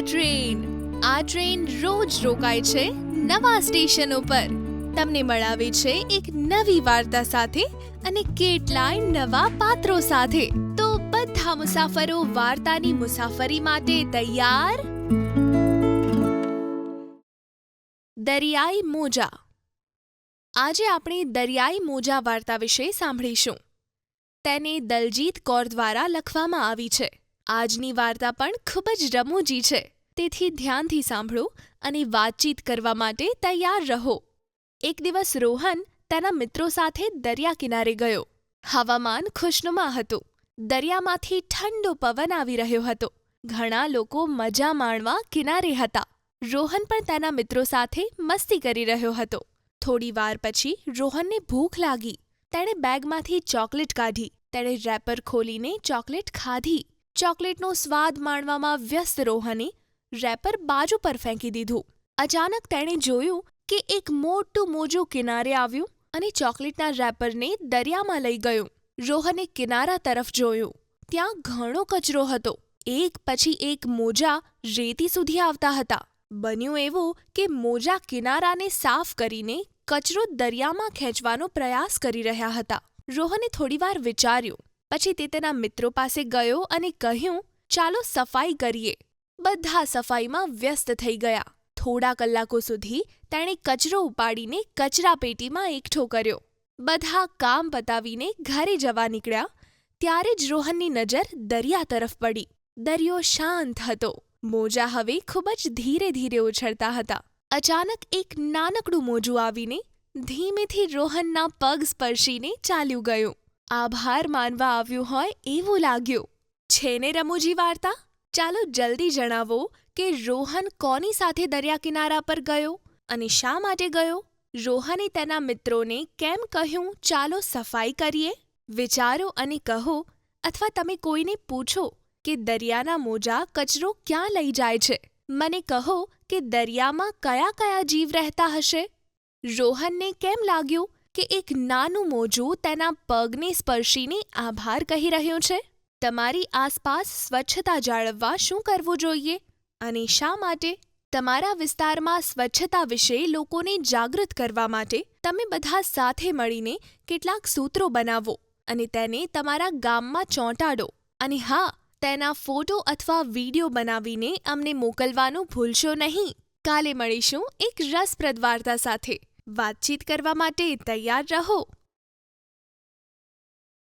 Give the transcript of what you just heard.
Train. આ train રોજ રોકાય છે નવા સ્ટેશન ઉપર તમને મળાવે છે એક નવી વાર્તા સાથે અને કેટલાય નવા પાત્રો સાથે. તો બધા મુસાફરો વાર્તાની મુસાફરી માટે તૈયાર? દરિયાઈ મોજા. આજે આપણે દરિયાઈ મોજા વાર્તા વિશે સાંભળીશું. તેને દલજીત કૌર દ્વારા લખવામાં આવી છે. આજની વાર્તા પણ ખૂબ જ રમૂજી છે. તેથી ધ્યાનથી સાંભળો અને વાતચીત કરવા માટે તૈયાર રહો. એક દિવસ રોહન તેના મિત્રો સાથે દરિયા કિનારે ગયો. હવામાન ખુશનુમા હતું. દરિયામાંથી ઠંડો પવન આવી રહ્યો હતો. ઘણા લોકો મજા માણવા કિનારે હતા. રોહન પણ તેના મિત્રો સાથે મસ્તી કરી રહ્યો હતો. થોડી વાર પછી રોહનને ભૂખ લાગી. તેણે બેગમાંથી ચોકલેટ કાઢી. તેણે રેપર ખોલીને ચોકલેટ ખાધી. ચોકલેટનો સ્વાદ માણવામાં વ્યસ્ત રોહને રેપર બાજુ પર ફેંકી દીધું. અચાનક તેણે જોયું કે એક મોટું મોજું કિનારે આવ્યું અને ચોકલેટના રેપરને દરિયામાં લઈ ગયું. રોહને કિનારા તરફ જોયું. ત્યાં ઘણો કચરો હતો. એક પછી એક મોજા રેતી સુધી આવતા હતા. બન્યું એવું કે મોજા કિનારાને સાફ કરીને કચરો દરિયામાં ખેંચવાનો પ્રયાસ કરી રહ્યા હતા. રોહને થોડીવાર વિચાર્યું પછી તે તેના મિત્રો પાસે ગયો અને કહ્યું, ચાલો સફાઈ કરીએ. બધા સફાઈમાં વ્યસ્ત થઈ ગયા. થોડા કલાકો સુધી તેણે કચરો ઉપાડીને કચરા પેટીમાં એકઠો કર્યો. બધા કામ પતાવીને ઘરે જવા નીકળ્યા. ત્યારે જ રોહનની નજર દરિયા તરફ પડી. દરિયો શાંત હતો. મોજા હવે ખૂબ જ ધીરે ધીરે ઉછળતા હતા. અચાનક એક નાનકડું મોજું આવીને ધીમેથી રોહનના પગ સ્પર્શીને ચાલ્યું ગયું. આભાર માનવા આવ્યું હોય એવું લાગ્યું. છે ને રમૂજી વાર્તા? ચાલો જલ્દી જણાવો કે રોહન કોની સાથે દરિયા કિનારા પર ગયો અને શા માટે ગયો? રોહને તેના મિત્રોને કેમ કહ્યું, ચાલો સફાઈ કરીએ? વિચારો અને કહો, અથવા તમે કોઈને પૂછો કે દરિયાના મોજા કચરો ક્યાં લઈ જાય છે? મને કહો કે દરિયામાં કયા કયા જીવ રહેતા હશે? રોહનને કેમ લાગ્યું કે એક નાનું મોજું તેના પગને સ્પર્શીને આભાર કહી રહ્યું છે? તમારી આસપાસ સ્વચ્છતા જાળવવા શું કરવું જોઈએ? અને શા માટે? તમારા વિસ્તારમાં સ્વચ્છતા વિશે લોકોને જાગૃત કરવા માટે તમે બધા સાથે મળીને કેટલાક સૂત્રો બનાવો અને તેને તમારા ગામમાં ચોંટાડો. અને હા, તેના ફોટો અથવા વીડિયો બનાવીને અમને મોકલવાનું ભૂલશો નહીં. કાલે મળીશું એક રસપ્રદ વાર્તા સાથે. વાતચીત કરવા માટે તૈયાર રહો.